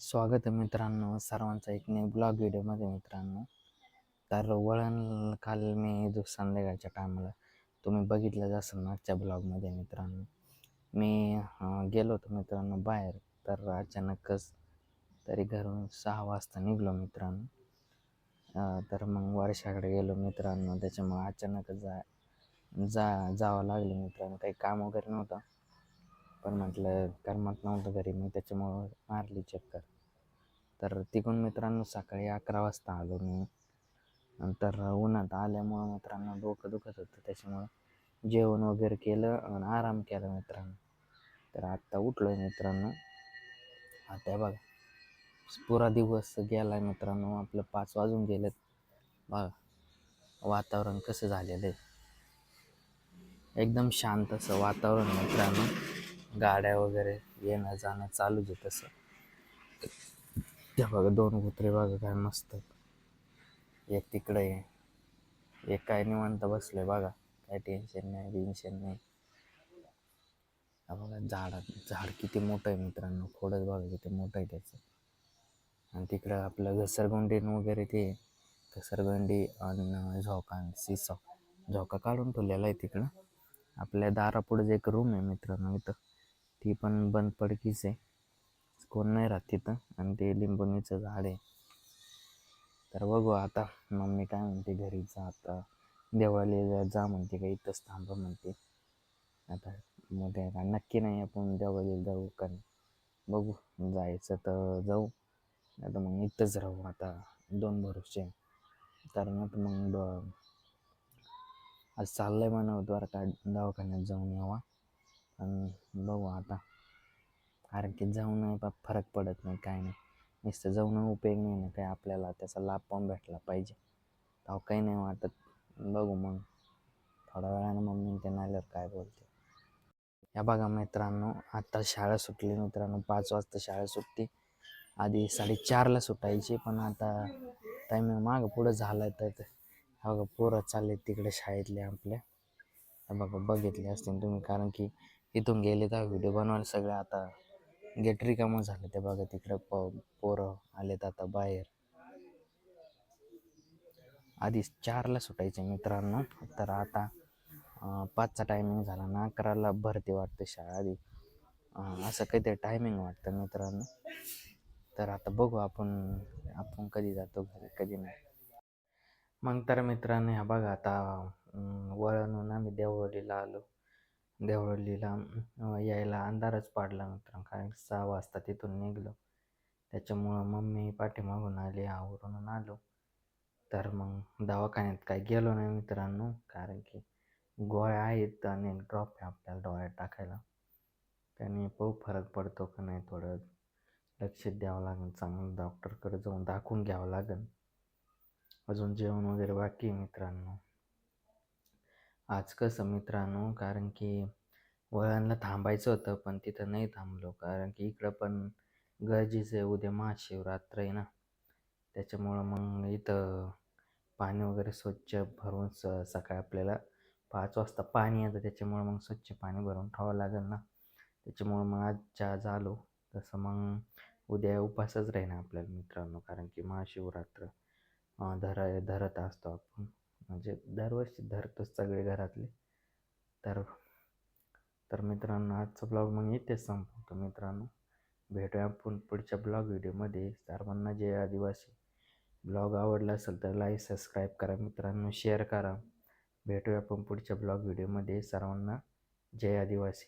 स्वागत आहे मित्रांनो सर्वांचा एक नवीन ब्लॉग व्हिडिओमध्ये मित्रांनो. तर वळण काल मी जो संध्याकाळच्या टायमाला तुम्ही बघितलं असेल मागच्या ब्लॉगमध्ये मित्रांनो. मी गेलो होतो मित्रांनो बाहेर तर अचानकच तरी घरून सहा वाजता निघलो मित्रांनो. तर मग वर्षाकडे गेलो मित्रांनो त्याच्यामुळे अचानकच जा जा जावं लागलं मित्रांनो. काही काम वगैरे नव्हतं. पण म्हटलं करमत नव्हतं घरी मी त्याच्यामुळं मारली चक्कर. तर तिकडून मित्रांनो सकाळी अकरा वाजता आलो मी. नंतर उन्हात आल्यामुळं मित्रांनो डोकं दुखत होतं त्याच्यामुळं जेवण वगैरे केलं आणि आराम केला मित्रांनो. तर आत्ता उठलो आहे मित्रांनो. आता बघा पुरा दिवस गेला आहे मित्रांनो आपलं पाच वाजून गेलेत. बघा वातावरण कसं झालेलं आहे. एकदम शांत असं वातावरण मित्रांनो. गाड्या वगैरे येणं जाणं चालूच आहे तसं. त्या बघा दोन कुत्रे बघा काय मस्त एक तिकडे आहे. एक काय निवांत बसले बघा. काय टेन्शन नाही टेन्शन नाही. हा बघा झाडात झाड किती मोठं आहे मित्रांनो. खोडच बघा किती मोठं आहे त्याचं. आणि तिकडं आपलं घसरगुंडी वगैरे ते घसरगुंडी आणि झोका सिसॉ. झोका काढून ठेवलेला आहे तिकडं. आपल्या दारापुढेच एक रूम आहे मित्रांनो इथं. ती पण बंद पडकीच आहे. कोण नाही राहत तिथं आणि ते लिंबोणीचं झाड आहे. तर बघू आता. मम्मी काय म्हणते घरी जा आता. देवालीला जा म्हणते का इथंच थांबा म्हणते. आता मग का? नक्की नाही आपण देवाळीला जाऊ का नाही? बघू. जायचं तर जाऊ. आता मग इथंच राहू आता. दोन भरूचे तर मग मग आज चाललंय म्हणा द्वार का दवाखान्यात जाऊन यावा. आणि बघू आता. कारण की जाऊन बा फरक पडत नाही काय नाही. नुसतं जाऊन उपयोग नाही ना काय आपल्याला त्याचा लाभ पण भेटला पाहिजे. अहो काही नाही वाटत. बघू मग. थोड्या वेळानं मम्मी ते आल्यावर काय बोलते. या बघा मित्रांनो आत्ता शाळा सुटली मित्रांनो. पाच वाजता शाळा सुटते. आधी साडेचारला सुटायची पण आता टायमिंग मागं पुढं झालं आहे तर हा बघा पोरं चालले तिकडे शाळेतले आपल्या. बघा बघितले असतील तुम्ही. कारण की तिथून गेले तर व्हिडिओ बनवायला सगळे आता गेट रिकामं झालं ते बघा तिकडं प पोरं आलेत आता बाहेर. आधी चारला सुटायचे मित्रांनो तर आता पाचचा टायमिंग झाला ना अकराला भरती वाटते शाळा आधी. असं काहीतरी टायमिंग वाटतं मित्रांनो. तर आता बघू आपण आपण कधी जातो घरी कधी नाही. मग तर मित्रांनो ह्या बघा आता वळणून आम्ही देवळीला आलो. देवळलीला यायला अंधारच पाडला मित्रांनो. कारण सहा वाजता तिथून निघलो. त्याच्यामुळं मम्मी पाठीमागून आली आवरून आलो. तर मग दवाखान्यात काही गेलो नाही मित्रांनो. कारण की गोळ्या आहेत आणि ड्रॉप आहे आपल्याला डोळ्यात टाकायला. त्याने पाहू फरक पडतो का नाही थोडं लक्ष द्यावं लागेल. चांगलं डॉक्टरकडे जाऊन दाखवून घ्यावं लागेल. अजून जेवण वगैरे बाकी मित्रांनो. आज कसं मित्रांनो कारण की वळणला थांबायचं होतं पण तिथं नाही थांबलो. कारण की इकडं पण गरजेचं आहे उद्या महाशिवरात्र आहे ना. त्याच्यामुळं मग इथं पाणी वगैरे स्वच्छ भरून स सकाळी आपल्याला पाच वाजता पाणी येतं. त्याच्यामुळं मग स्वच्छ पाणी भरून ठेवावं लागेल ना. त्याच्यामुळं मग आजच्या आज आलो तसं मग उद्या उपासच राहीन आपल्याला मित्रांनो कारण की महाशिवरात्र धर धरा धरत असतो आपण. म्हणजे दरवर्षी धरतोच सगळे घरातले. तर तर मित्रांनो आजचा ब्लॉग मग इथेच संपवतो मित्रांनो. भेटूया आपण पुढच्या ब्लॉग व्हिडिओमध्ये. सर्वांना जय आदिवासी. ब्लॉग आवडला असेल तर लाईक सबस्क्राईब करा मित्रांनो शेअर करा. भेटूया आपण पुढच्या ब्लॉग व्हिडिओमध्ये. सर्वांना जय आदिवासी.